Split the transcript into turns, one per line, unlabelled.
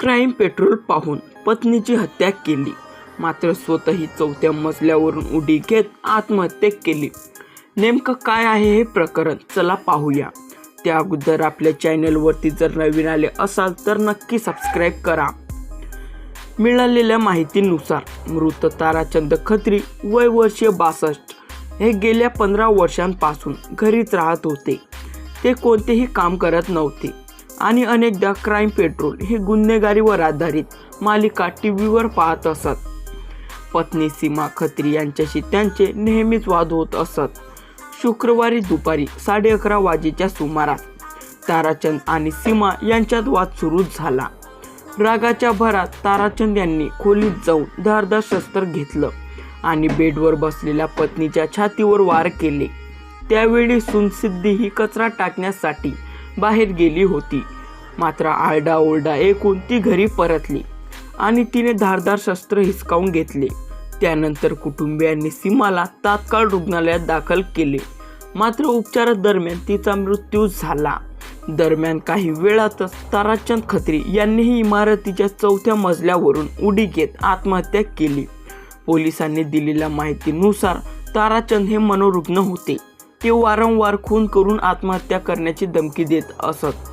Crime petrol पाहून पत्नीची हत्या केली. मात्र स्वतःही चौथ्या मजल्यावरून उडी घेत आत्महत्या केली. नेमकं काय आहे हे प्रकरण? चला पाहूया. त्या अगोदर आपल्या चॅनलवरती जर नवीन आले असाल तर नक्की सबस्क्राईब करा. मिळालेल्या माहितीनुसार मृत ताराचंद खत्री वय वर्षीय बासष्ट हे गेल्या पंधरा वर्षांपासून घरीच राहत होते. ते कोणतेही काम करत नव्हते. आणि अनेकदा क्राईम पेट्रोल हे गुन्हेगारीवर आधारित मालिका टी व्हीवर पाहत असत. पत्नी सीमा खत्री यांच्याशी त्यांचे नेहमीच वाद होत असत. शुक्रवारी दुपारी साडे अकरा वाजेच्या सुमारास ताराचंद आणि सीमा यांच्यात वाद सुरू झाला. रागाच्या भरात ताराचंद यांनी खोलीत जाऊन धारदार शस्त्र घेतलं आणि बेडवर बसलेल्या पत्नीच्या छातीवर वार केले. त्यावेळी सुनसिद्धी ही कचरा टाकण्यासाठी बाहेर गेली होती. मात्र आरडाओरडा ऐकून ती घरी परतली आणि तिने धारदार शस्त्र हिसकावून घेतले. त्यानंतर कुटुंबियांनी सीमाला तात्काळ रुग्णालयात दाखल केले. मात्र उपचारादरम्यान तिचा मृत्यू झाला. दरम्यान काही वेळातच ताराचंद खत्री यांनीही इमारतीच्या चौथ्या मजल्यावरून उडी घेत आत्महत्या केली. पोलिसांनी दिलेल्या माहितीनुसार ताराचंद हे मनोरुग्ण होते. ते वारंवार खून करून आत्महत्या करण्याची धमकी देत असत.